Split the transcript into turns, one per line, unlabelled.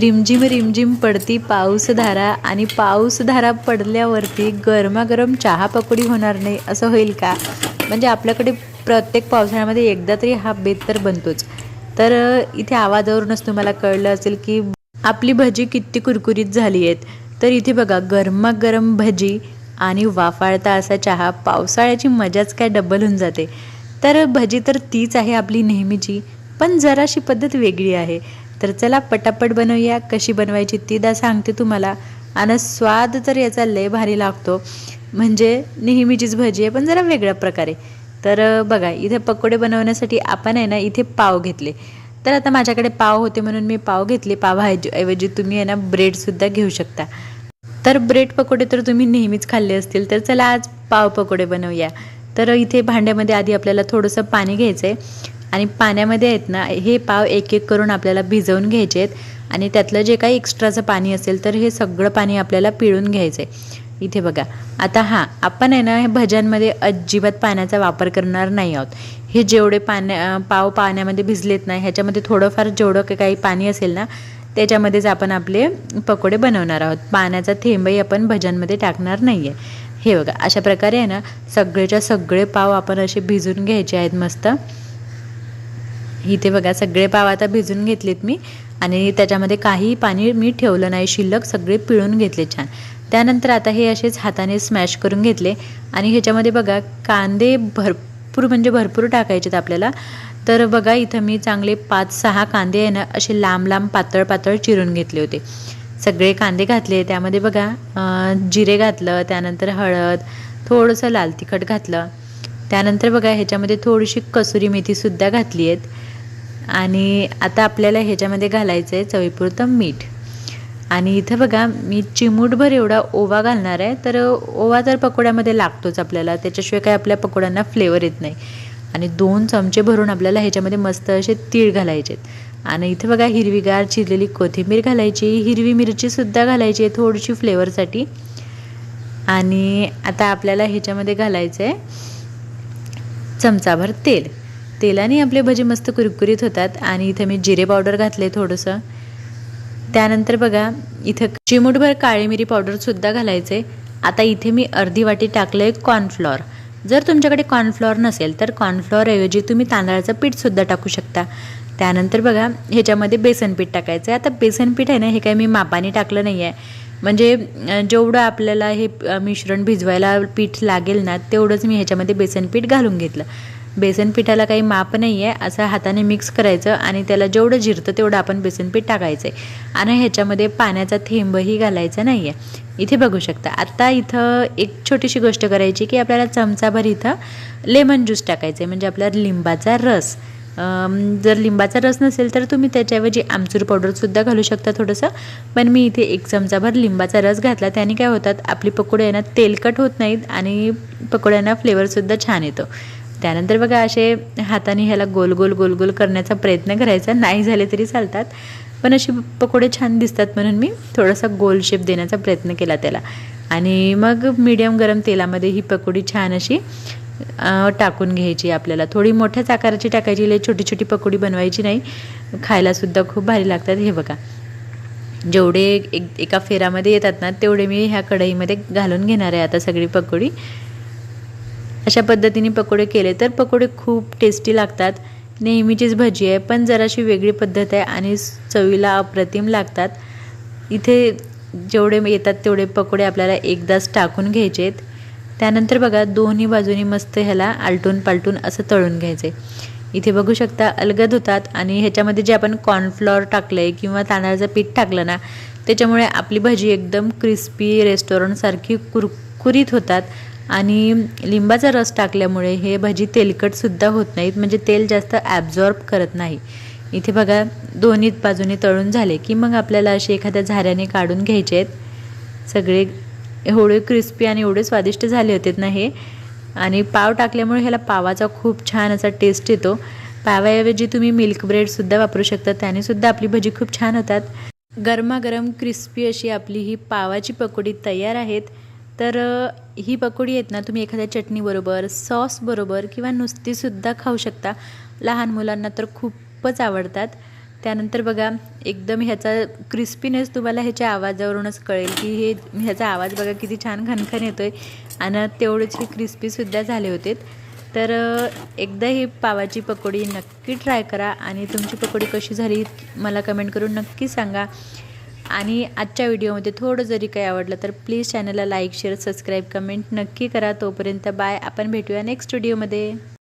रिमझिम रिमझिम पडती पाऊसधारा आणि पाऊसधारा पडल्यावरती गरमागरम चहा पकोडी होणार नाही असं होईल का? म्हणजे आपल्याकडे प्रत्येक पावसाळ्यामध्ये एकदा तरी हा बेत तर बनतोच. तर इथे आवाजावरूनच तुम्हाला कळलं असेल की आपली भजी किती कुरकुरीत झाली आहेत. तर इथे बघा गरमागरम भजी आणि वाफाळता असा चहा पावसाळ्याची मजाच काय डबल होऊन जाते. तर भजी तर तीच आहे आपली नेहमीची पण जराशी पद्धत वेगळी आहे. तर चला पटापट बनवूया. कशी बनवायची तीदा सांगते तुम्हाला. आणि स्वाद तर याचा लय भारी लागतो. म्हणजे नेहमीचीच भजी आहे पण जरा वेगळ्या प्रकारे. तर बघा इथे पकोडे बनवण्यासाठी आपण आहे ना इथे पाव घेतले. तर आता माझ्याकडे पाव होते म्हणून मी पाव घेतले. पावाऐवजी ऐवजी तुम्ही आहे ना ब्रेडसुद्धा घेऊ शकता. तर ब्रेड पकोडे तर तुम्ही नेहमीच खाल्ले असतील. तर चला आज पाव पकोडे बनवूया. तर इथे भांड्यामध्ये आधी आपल्याला थोडंसं पाणी घ्यायचं आहे आणि पाण्यामध्ये आहेत ना हे पाव एक एक करून आपल्याला भिजवून घ्यायचे आहेत आणि त्यातलं जे काही एक्स्ट्राचं पाणी असेल तर हे सगळं पाणी आपल्याला पिळून घ्यायचं आहे इथे बघा. आता हां आपण आहे ना हे भज्यांमध्ये अजिबात पाण्याचा वापर करणार नाही आहोत. हे जेवढे पाण्या पाव पाण्यामध्ये भिजलेत ना ह्याच्यामध्ये थोडंफार जेवढं काही- काही पाणी असेल ना त्याच्यामध्येच आपण आपले पकोडे बनवणार आहोत. पाण्याचा थेंबही आपण भज्यांमध्ये टाकणार नाही आहे हे बघा अशा प्रकारे आहे ना सगळेच्या सगळे पाव आपण असे भिजून घ्यायचे आहेत मस्त. इथे बघा सगळे पाव आता भिजून घेतलेत मी. आणि त्याच्यामध्ये काही पाणी मी ठेवलं नाही शिल्लक सगळे पिळून घेतले छान. त्यानंतर आता हे असेच हाताने स्मॅश करून घेतले. आणि ह्याच्यामध्ये बघा कांदे भरपूर म्हणजे भरपूर टाकायचेत आपल्याला. तर बघा इथं मी चांगले पाच सहा कांदे आहे ना असे लांब लांब पातळ पातळ चिरून घेतले होते. सगळे कांदे घातले. त्यामध्ये बघा जिरे घातलं त्यानंतर हळद थोडंसं लाल तिखट घातलं. त्यानंतर बघा ह्याच्यामध्ये थोडीशी कसुरी मेथीसुद्धा घातली आहेत. आणि आता आपल्याला ह्याच्यामध्ये घालायचं आहे चवीपुरतं मीठ. आणि इथं बघा मी चिमूटभर एवढा ओवा घालणार आहे तर ओवा तर पकोड्यामध्ये लागतोच आपल्याला त्याच्याशिवाय काय आपल्या पकोड्यांना फ्लेवर येत नाही. आणि दोन चमचे भरून आपल्याला ह्याच्यामध्ये मस्त असे तीळ घालायचे आहेत. आणि इथं बघा हिरवीगार चिरलेली कोथिंबीर घालायची हिरवी मिरचीसुद्धा घालायची आहे थोडीशी फ्लेवरसाठी आणि आता आपल्याला ह्याच्यामध्ये घालायचं आहे चमचाभर तेल. तेलाने आपले भजे मस्त कुरकुरीत होतात आणि इथं मी जिरे पावडर घातले थोडंसं. त्यानंतर बघा इथं चिमूटभर काळी मिरी पावडरसुद्धा घालायचे. आता इथे मी अर्धी वाटी टाकलं आहे कॉर्नफ्लॉर जर तुमच्याकडे कॉर्नफ्लॉर नसेल तर कॉर्नफ्लॉरऐवजी तुम्ही तांदळाचं पीठसुद्धा टाकू शकता. त्यानंतर बघा ह्याच्यामध्ये बेसन पीठ टाकायचं आहे आता बेसन पीठ आहे ना हे काही मी मापाने टाकलं नाही आहे म्हणजे जेवढं आपल्याला हे मिश्रण भिजवायला पीठ लागेल ना तेवढंच मी ह्याच्यामध्ये बेसन पीठ घालून घेतलं. बेसन पिठाला काही माप नाही आहे असं हाताने मिक्स करायचं आणि त्याला जेवढं जिरतं तेवढं आपण बेसन पीठ टाकायचं आहे आणि ह्याच्यामध्ये पाण्याचा थेंबही घालायचा नाही आहे इथे बघू शकता. आत्ता इथं एक छोटीशी गोष्ट करायची की आपल्याला चमचाभर इथं लेमन ज्यूस टाकायचं आहे म्हणजे आपला लिंबाचा रस. जर लिंबाचा रस नसेल तर तुम्ही त्याच्याऐवजी आमचूर पावडरसुद्धा घालू शकता थोडंसं. पण मी इथे एक चमचाभर लिंबाचा रस घातला. त्याने काय होतात आपली पकोडे आहे ना तेलकट होत नाहीत आणि पकोड्यांना फ्लेवरसुद्धा छान येतो. त्यानंतर बघा असे हाताने ह्याला गोल गोल गोल गोल करण्याचा प्रयत्न करायचा. नाही झाले तरी चालतात. पण अशी पकोडे छान दिसतात म्हणून मी थोडासा गोल शेप देण्याचा प्रयत्न केला त्याला. आणि मग मीडियम गरम तेलामध्ये ही पकोडी छान अशी टाकून घ्यायची आपल्याला. थोडी मोठ्याच आकाराची टाकायची लई छोटी छोटी पकोडी बनवायची नाही. खायलासुद्धा खूप भारी लागतात. हे बघा. जेवढे एक एका फेरामध्ये येतात ना तेवढे मी ह्या कढईमध्ये घालून घेणार आहे आता सगळी पकोडी. अशा पद्धतीने पकोडे केले तर पकोडे खूप टेस्टी लागतात. नेहमीचीच भजी आहे पण जराशी वेगळी पद्धत आहे आणि चवीला अप्रतिम लागतात. इथे जेवढे येतात तेवढे पकोडे आपल्याला एकदाच टाकून घ्यायचे आहेत. त्यानंतर बघा दोन्ही बाजूनी मस्त ह्याला आलटून पालटून असं तळून घ्यायचे. इथे बघू शकता अलगद होतात आणि ह्याच्यामध्ये जे आपण कॉर्नफ्लॉर टाकलं आहे किंवा तांदळाचं पीठ टाकलं ना त्याच्यामुळे आपली भजी एकदम क्रिस्पी रेस्टॉरंटसारखी कुरकुरीत होतात. आणि लिंबाचा रस टाकल्यामुळे हे भजी तेलकटसुद्धा होत नाहीत म्हणजे तेल जास्त ॲब्झॉर्ब करत नाही. इथे बघा दोन्ही बाजूने तळून झाले की मग आपल्याला असे एखाद्या झाऱ्याने काढून घ्यायचे आहेत. सगळे एवढे क्रिस्पी आणि एवढे स्वादिष्ट झाले होते ना हे. आणि पाव टाकल्यामुळे ह्याला पावाचा खूप छान असा टेस्ट येतो. पावाऐवजी तुम्ही मिल्क ब्रेडसुद्धा वापरू शकता त्यानेसुद्धा आपली भजी खूप छान होतात. गरमागरम क्रिस्पी अशी आपली ही पावाची पकोडी तयार आहेत. तर ही पकोडी आहेत ना तुम्ही एखाद्या चटणीबरोबर सॉसबरोबर किंवा नुसतीसुद्धा खाऊ शकता. लहान मुलांना तर खूपच आवडतात. त्यानंतर बघा एकदम ह्याचा क्रिस्पीनेस तुम्हाला ह्याच्या आवाजावरूनच कळेल की हे ह्याचा आवाज बघा किती छान खणखण येतो आहे आणि तेवढेच हे क्रिस्पीसुद्धा झाले होते. तर एकदा ही पावाची पकोडी नक्की ट्राय करा आणि तुमची पकोडी कशी झाली मला कमेंट करून नक्की सांगा. आणि आजच्या व्हिडिओमध्ये थोडं जरी काही आवडलं तर प्लीज चॅनलला लाईक शेअर सबस्क्राईब कमेंट नक्की करा. तोपर्यंत बाय. आपण भेटूया नेक्स्ट व्हिडिओमध्ये.